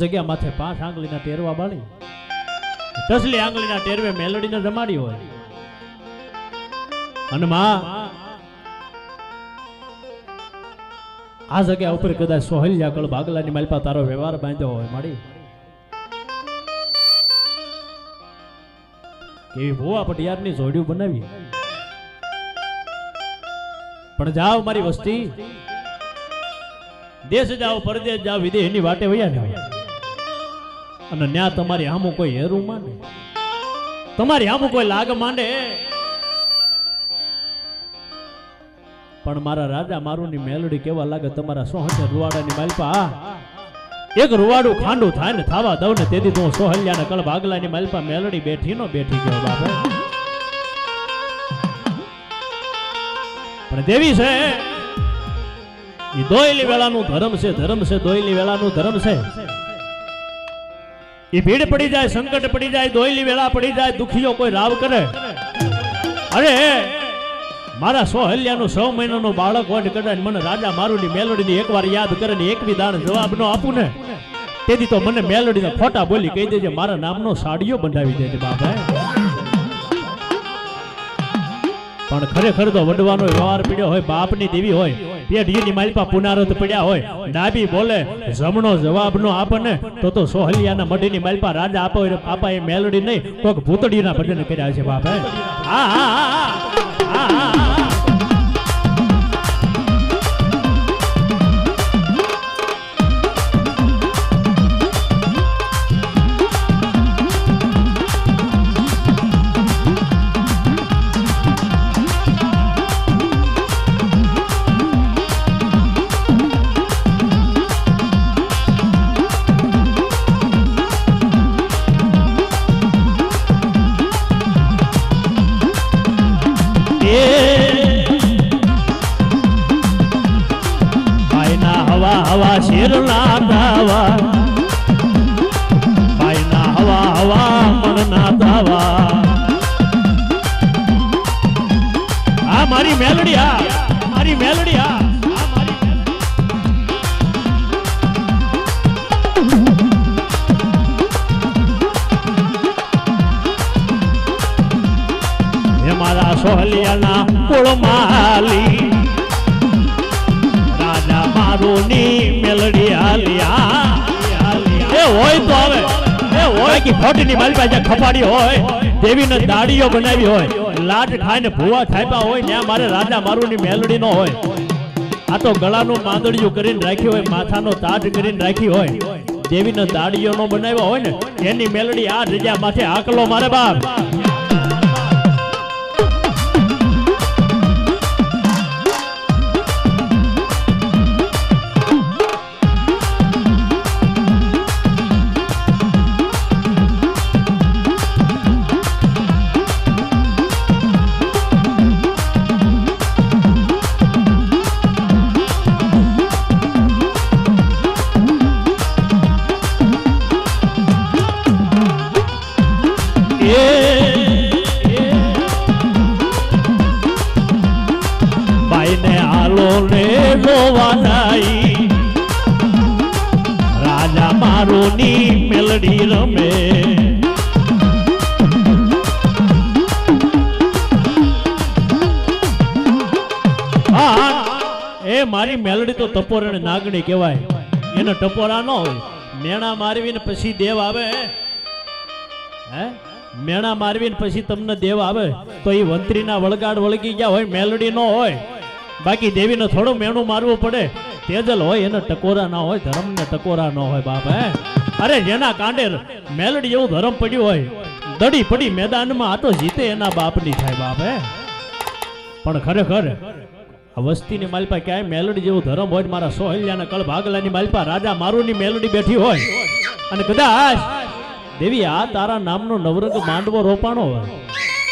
જગ્યા માથે પાંચ આંગળીના ટેરવા બાળી. ટસલી આંગળીના ટેરવે મેલડીને જમાડી હોય. અને માં, આ જગ્યા ઉપર કદાચ સોહેલ કળ બાગલાની માલપા તારો વ્યવહાર બાંધ્યો હોય માડી. કેવી ભૂવા પટિયારની જોડિયું બનાવી. પણ જાઓ મારી વસ્તી. દેશ જાઓ, પરદેશ જાઓ, વિદેશની વાટે વયા જાઓ. અને ન્યા તમારી આમું કોઈ હેરું માને તમારી આમું કોઈ લાગ માંડે? પણ મારા રાજા મારું ની મેલડી કેવા લાગે તમારા સોહંજર રૂવાડાની માલપા? એક રૂવાડું ખાંડું થાય ને થાવા દઉં ને તેથી તો ને સોહલ્યાના કળ ભાગલાની માલપા મેલડી બેઠી નો બેઠી ગયો બાપે. પણ દેવી છે એ દોયલી વેળાનું ધર્મ છે ધર્મ છે, દોયલી વેળાનું ધર્મ છે. એ ભીડ પડી જાય, સંકટ પડી જાય, દોયલી વેળા પડી જાય, દુખીઓ કોઈ રાવ કરે. અરે, મારા સોહલ્યાનું સો મહિનાનું બાળક ને કદાચ મને રાજા મારુની મેલોડીની એકવાર યાદ કરે ને એકવી દાણ જવાબ નો આપું ને, તેથી તો મને મેલોડીને ખોટા બોલી કહી દેજે, મારા નામનો સાડીઓ બંધાવી દેજે બાપા પણ ખરેખર તો વડવાનો વ્યવહાર પીડ્યો હોય, બાપની દેવી હોય પેઢીની માલપા પુનારત પડ્યા હોય ડાબી બોલે, જમણો જવાબ નો આપણને, તો તો સોહલિયાના મઢીની માલપા રાજા આપો આપા એ મેલડી નહીં, કોક ભૂતડીના ભજન કર્યા છે બાપ હા હા હા હા. હવા શેરના દાવા ભાઈના હવા હવા મણના દાવા. આ મારી મેલડી આ. હોય ખોટની મારી પાસે ખપાડી હોય, દેવીને દાડીઓ બનાવી હોય, લાટ ખાઈને ભૂવા થાપ્યા હોય, ત્યાં મારે રાજા મારુની મેલડી નો હોય. આ તો ગળાનું માંદડિયું કરીને રાખ્યું હોય, માથાનો તાજ કરીને રાખી હોય. દેવીને દાડીઓ નો બનાવ્યો હોય ને, એની મેલડી આ જગ્યા માથે આકલો મારે બાપ. મારી મેલડી તો ટપોરણ નાગણી કહેવાય. એનો ટપોરા ન હોય. મેણા મારવીને પછી દેવ આવે. મેણા મારવીને પછી તમને દેવ આવે. તો એ વંત્રીના વળગાડ વળગી ગયા હોય, મેલડી ન હોય. બાકી દેવીને થોડું મેણું મારવું પડે. તેજલ હોય, એને ટકોરા ના હોય, ધર્મને ટકોરા ન હોય બાપ, હે? અરે, જેના કાંડે મેલડી એવું ધર્મ પડ્યું હોય, દડી પડી મેદાનમાં, આ તો જીતે એના બાપની થાય બાપ, હે? પણ ખરેખર વસ્તીની માલપા ક્યાંય મેલડી જેવું ધર્મ હોય મારા સોહલ્યાના કળ ભાગલાની માલપા રાજા મારુની મેલડી બેઠી હોય. અને કદાચ દેવી, આ તારા નામનો નવરંગ માંડવો રોપાણો હોય.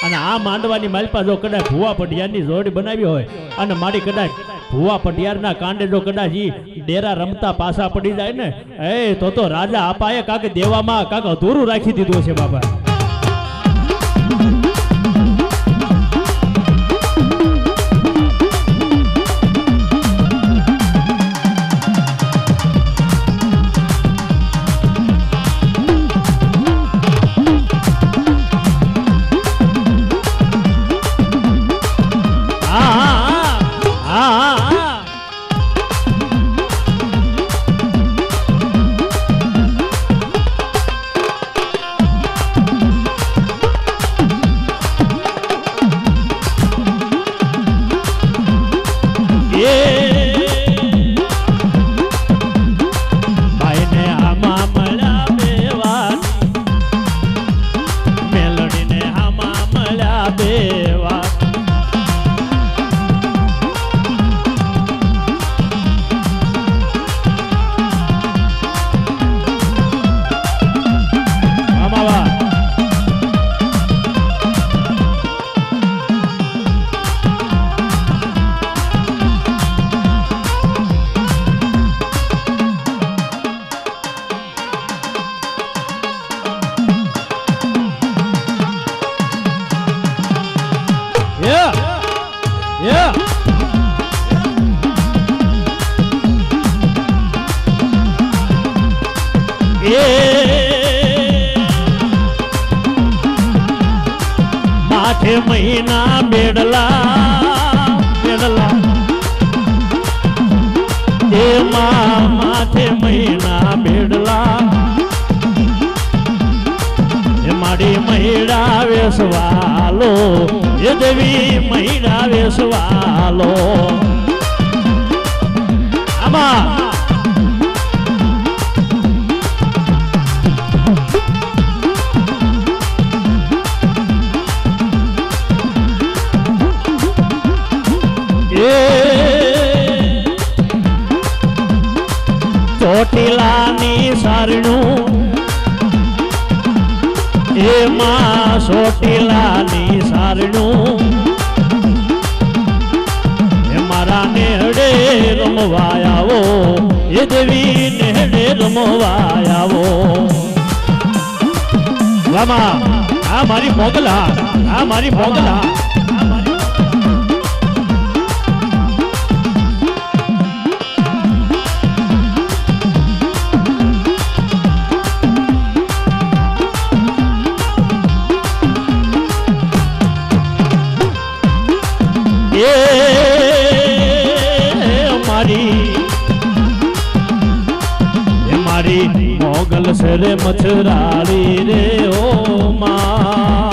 અને આ માંડવાની માલપા જો કદાચ ભુવા પટિયારની જોડી બનાવી હોય, અને મારી કદાચ ભુવા પટિયારના કાંડે જો કદાચ ઈ ડેરા રમતા પાછા પડી જાય ને, એ તો તો રાજા આપાએ કાંક દેવામાં કાંક અધૂરું રાખી દીધું છે બાબા दे એ માથે મહિના બેડલા બેડલા. એમાં માથે મહિના બેડલા. એ મારી મહિડા વેસવાલો, એ દેવી મહિડા વેસવાલો. આમાં સારણું. એમાં સોટીલાની સારણું. મારા નેહડે રમવાયાવો એ દેવી નેહડે રમવાયાવો વામા આ મારી મોગલા આ મારી મોગલા એ મારી મારી મોગલ સરે મછરાળી રે, ઓ મા.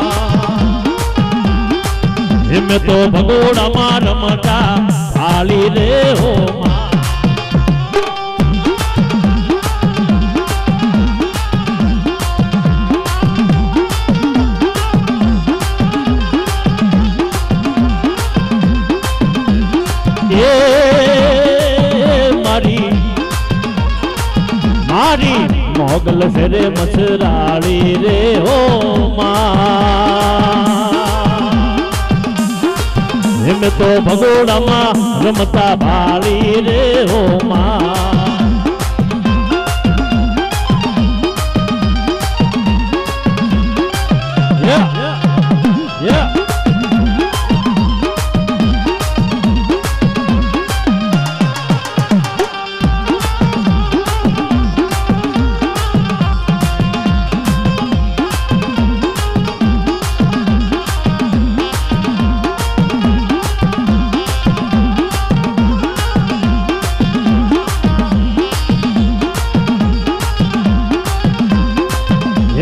તો તો ભગોડામાં રમતા હાલી રે, ઓ માં. મોગલ ફેરે મસરાળી રે હો માં. એમ તો ભગોડામાં રમતા ભાળી રે હો માં.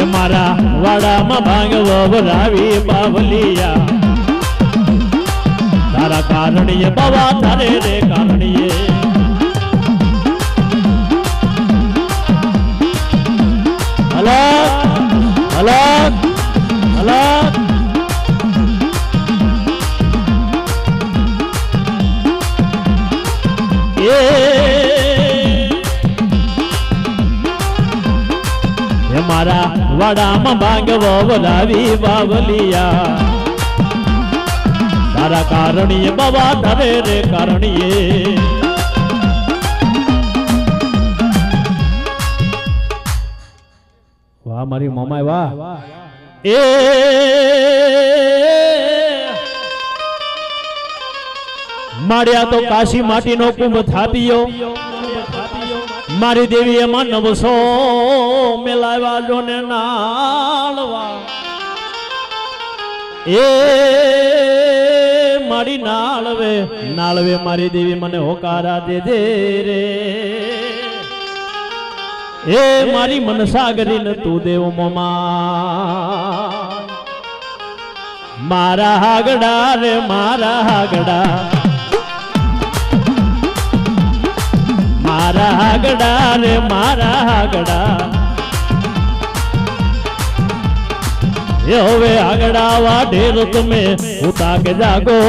એ મારા વાડામાં ભાંગ વવરાવી બાવલિયા. તારા કારણીએ બાવા, તારે રે કારણીએ. અલગ અલગ અલગ વાડામાં ભાગવો બોલાવી બાવલિયા તારા કારણીએ બાબા ધરે રે કારણીએ. વાહ, મારી મોમાય વાહ. એ માળ્યા તો કાશી માટીનો કુંભ થાપ્યો. મારી દેવી એમાં નવસો મેલાવ્યા જોને નાળવા. એ મારી નાળવે નાળવે મારી દેવી મને હોકારા દે દે રે. એ મારી મનસાગરી ને તું દેવ મમા. મારા હાગડા રે, મારા હાગડા. હાગડા રે, મારા હાગડા. એ હવે આગડા વાઢેર તમે, ઉતાક જાગો.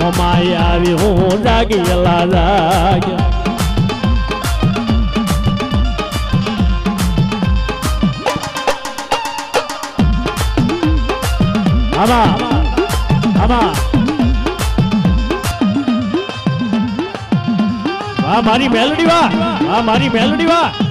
મમાઈ આવી, હું જાગી, એલા જાગ્યા. આમાં આમાં. વાહ મારી મેલડી વાહ આ મારી મેલડી વાહ